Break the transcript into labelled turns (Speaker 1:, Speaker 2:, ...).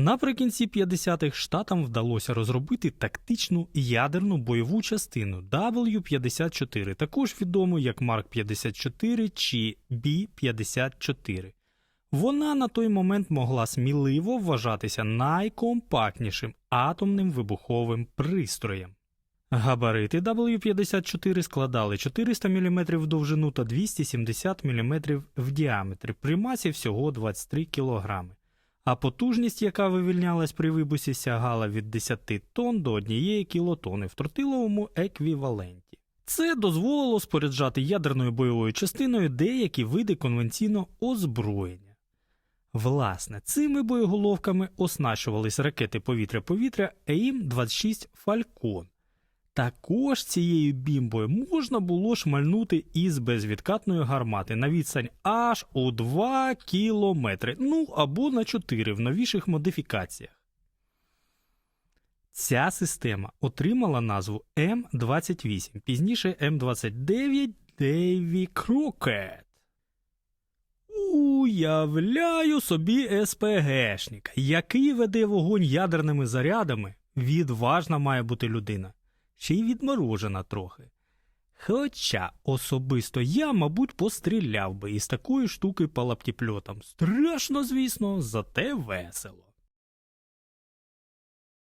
Speaker 1: Наприкінці 50-х штатам вдалося розробити тактичну ядерну бойову частину W-54, також відому як Марк 54 чи B-54. Вона на той момент могла сміливо вважатися найкомпактнішим атомним вибуховим пристроєм. Габарити W-54 складали 400 мм в довжину та 270 мм в діаметрі при масі всього 23 кг, а потужність, яка вивільнялась при вибусі, сягала від 10 тонн до 1 кілотони в тротиловому еквіваленті. Це дозволило споряджати ядерною бойовою частиною деякі види конвенційного озброєння. Власне, цими боєголовками оснащувались ракети повітря-повітря АІМ-26 Фалькон. Також цією бімбою можна було шмальнути із безвідкатної гармати на відстань аж у 2 кілометри, ну або на 4 в новіших модифікаціях. Ця система отримала назву М28, пізніше М29 Дейві Крокет. Уявляю собі СПГшника, який веде вогонь ядерними зарядами. Відважна має бути людина, ще й відморожена трохи. Хоча особисто я, мабуть, постріляв би із такої штуки по лаптіпльотам. Страшно, звісно, зате весело.